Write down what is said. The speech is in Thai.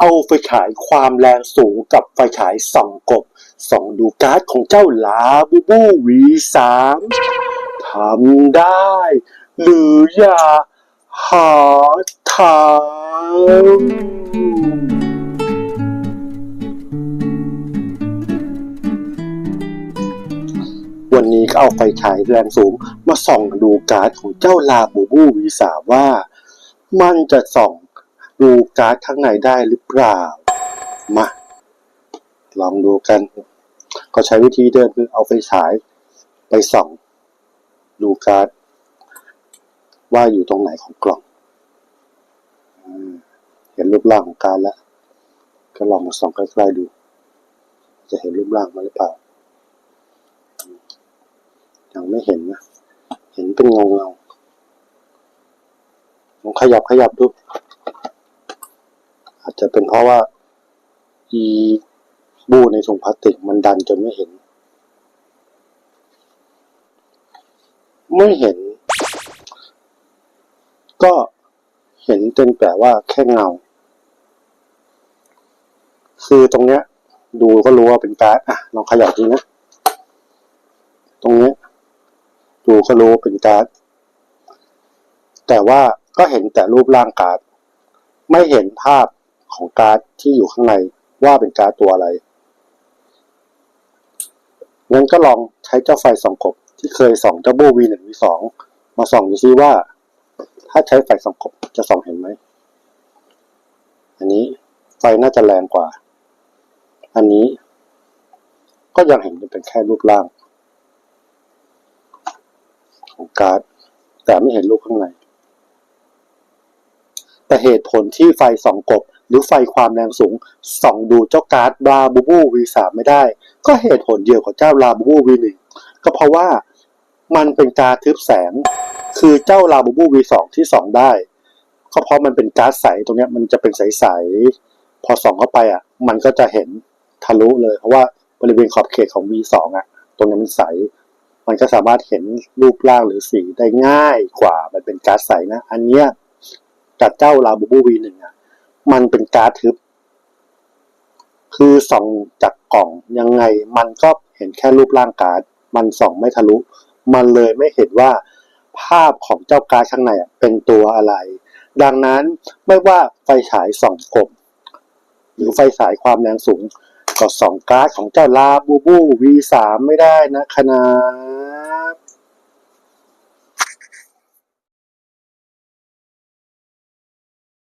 เอาไฟฉายความแรงสูงกับไฟฉายส่องกบ ส่องดูการ์ดของเจ้าลาบูบูวีสามทำได้ หรืออย่าหาทำวันนี้ก็เอาไฟฉายแรงสูงมาส่องดูการ์ดของเจ้าลาบูบูวีสามว่า มันจะส่อง ดูการ์ดข้างในได้หรือเปล่า มา ลองดูกัน ก็ใช้วิธีเดิมคือเอาไฟฉายไปส่อง ดูการ์ดว่าอยู่ตรงไหนของกล่องอเห็นรูปร่างของการ์ดแล้ว ก็ลองมาส่องใกล้ๆดู จะเห็นรูปร่างมันหรือเปล่า ยังไม่เห็นนะ เห็นเป็นเงาเงาลองขยับขยับดู จะเป็นเพราะว่า อีบูในถุงพลาสติกมันดันจนไม่เห็น ไม่เห็น ก็เห็นเป็นแต่ว่าแค่เงา คือตรงเนี้ย ดูก็รู้ว่าเป็นการ์ดอะลองขยับดูนะตรงเนี้ยดูก็รู้เป็นการ์ดแต่ว่าก็เห็นแต่รูปร่างการ์ดไม่เห็นภาพ ของการ์ดที่อยู่ข้างในว่าเป็นการ์ดตัวอะไร งั้นก็ลองใช้เจ้าไฟส่องกบที่เคยส่องเจ้าบูวีหนึ่งวีสองมาส่องดูซิว่า ถ้าใช้ไฟส่องกบจะส่องเห็นไหม อันนี้ไฟน่าจะแรงกว่า อันนี้ ก็ยังเห็นเป็นแค่รูปร่าง ของการ์ดแต่ไม่เห็นรูปข้างใน แต่เหตุผลที่ไฟส่องกบ หรือไฟความแรงสูงส่องดูเจ้าการ์ดลาบูบู V3 ไม่ได้ ก็เหตุผลเดียวกับเจ้าลาบูบู V1 ก็เพราะว่ามันเป็นการทึบแสง คือเจ้าลาบูบู V2 ที่ส่องได้ก็เพราะมันเป็นการ์ดใสตรงนี้มันจะเป็นใสๆพอส่องเข้าไปอะ มันก็จะเห็นทะลุเลย เพราะว่าบริเวณขอบเขตของ V2 อะ ตรงนี้มันใส มันก็สามารถเห็นรูปร่างหรือสีได้ง่ายกว่ามันเป็นการ์ดใสนะ อันเนี้ยกับเจ้าลาบูบูวีหนึ่งอะ มันเป็นการ์ดทึบ คือส่องจากกล่องยังไง มันก็เห็นแค่รูปร่างการ์ด มันส่องไม่ทะลุ มันเลยไม่เห็นว่าภาพของเจ้าการ์ดข้างในอะเป็นตัวอะไร ดังนั้นไม่ว่าไฟฉายส่องกบหรือไฟฉายความแรงสูงก็ส่องการ์ดของเจ้าลาบูบู V3 ไม่ได้นะคณะ